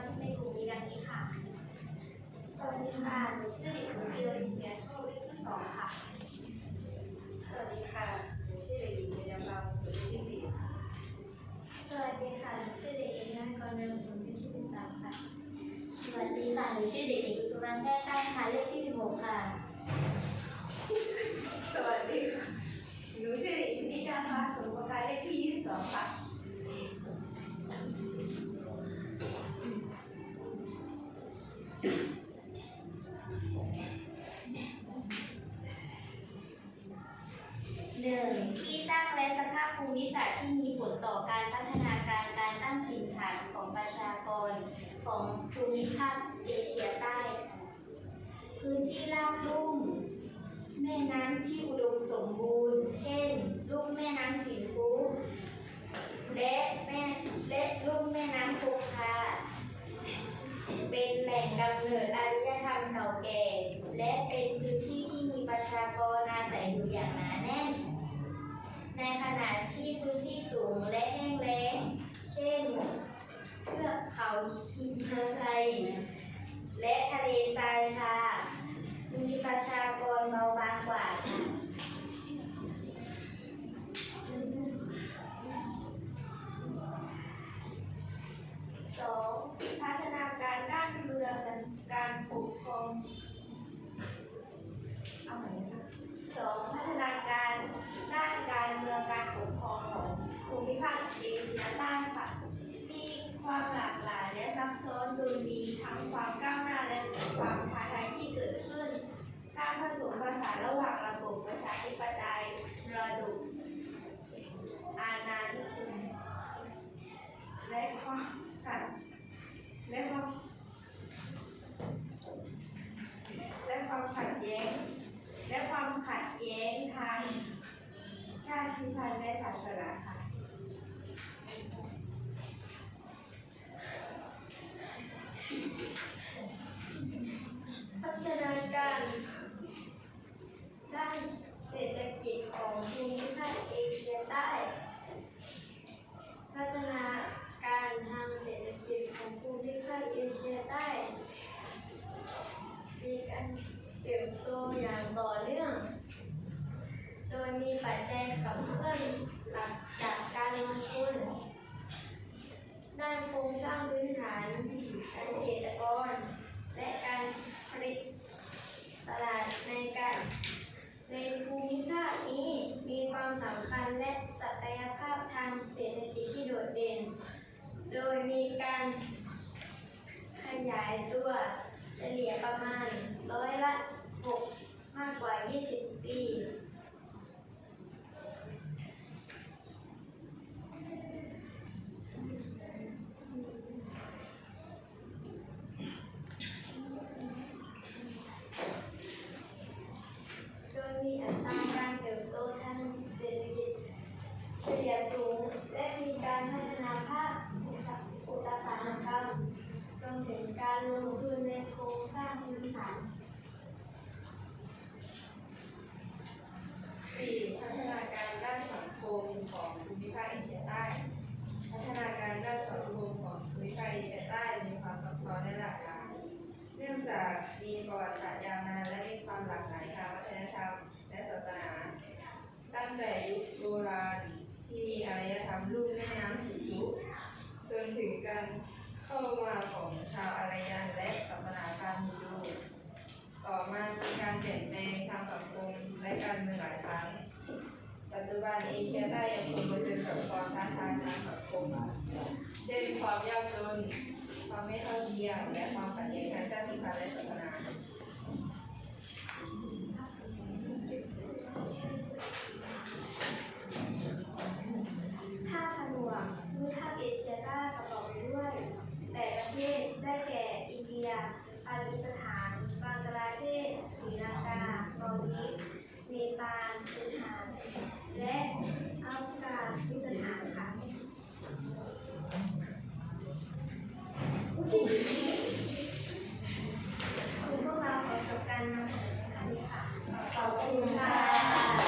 มาชิกในกลุ่มมีดังนี้ค่ะ สวัสดีค่ะหนูชื่อเด็กหญิงเดียวเดียโชคเลขที่สองค่ะ สวัสดีค่ะหนูชื่อเด็กหญิงเดียบางสุดที่สี่ค่ะสวัสดีค่ะหนูชื่อเด็กหญิงนันกรเนินสุดที่สิบสามค่ะ สวัสดีค่ะหนูชื่อเด็กหญิงสุวรรณแท้ตั้งค่ะเลขที่สิบหกค่ะ สวัสดีค่ะหนูชื่อเด็กหญิงชนิดาภาสุขประกาเลขที่ยี่สิบสองค่ะ หนึ่งที่ตั้งและสภาพภูมิศาสตร์ที่มีผลต่อการพัฒนาการการตั้งถิ่นฐานของประชากรของภูมิภาคเอเชียใต้ พื้นที่ราบลุ่ม แม่น้ำที่อุดมสมบูรณ์ เช่น ลุ่มแม่น้ำสีฟูและแม่และลุ่มแม่น้ำคงคาเป็นแหล่งกำเนิดอารยธรรมเก่าแก่ และเป็นพื้นที่ที่มีประชากรอาศัยอยู่อย่างหนาแน่นใน ขณะที่พื้นที่สูงและแห้งแล้ง เช่นเทือกเขาหิมาลัยและทะเลทรายค่ะ มีประชากรเบาบางกว่า ซับซ้อนโดยมีทั้งความก้าวหน้าและความท้าทายที่เกิดขึ้น การผสมผสานระหว่างระบบประชาธิปไตยระดุอาณานิคมและความขัดและความและความขัดแย้ง และความขัดแย้งทางชาติพันธุ์และศาสนาค่ะ พัฒนาการด้านเศรษฐกิจของภูมิภาคเอเชียใต้ พัฒนาการทางเศรษฐกิจของภูมิภาคเอเชียใต้ มีการเติบโตอย่างต่อเนื่อง โดย มีปัจจัยขับเคลื่อนหลักจากการลงทุนด้านโครงสร้างพื้นฐานการเกษตรกร และการผลิตตลาดในการในภูมิภาคนี้มีความสำคัญและศักยภาพทางเศรษฐกิจที่โดดเด่น โดยมีการขยายตัวเฉลี่ยประมาณร้อยละ 6 มากกว่า 20 ปี โดยมีอัตราการเติบโตทางเศรษฐกิจเฉลี่ยสูง และมีการพัฒนาภาคอุตสาอุตสาหกรรมรวมถึงการลงทุนในโครงสร้างพื้นฐาน สี่พัฒนาการด้านสังคมของภูมิภาคเอเชียใต้ พัฒนาการด้านสังคมของภูมิภาคเอเชียใต้มีความซับซ้อนและหลากหลาย เนื่องจากมีประวัติศาสตร์ยาวนานและมีความหลากหลายทางวัฒนธรรมและศาสนา ตั้งแต่ยุคโบราณที่มีอารยธรรมลุ่มแม่น้ำสียุคจนถึงการ เข้ามาของชาวอารยันและศาสนาพราหมณ์ฮินดูต่อมามีการเปลี่ยนแปลงทางสังคมและการเมืองหลายครั้ง ปัจจุบันเอเชียใต้ยังคงเผชิญกับความท้าทายทางสังคมเช่นความยากจน ความไม่เท่าเทียมและความขัดแย้งทางชาติพันธุ์และศาสนา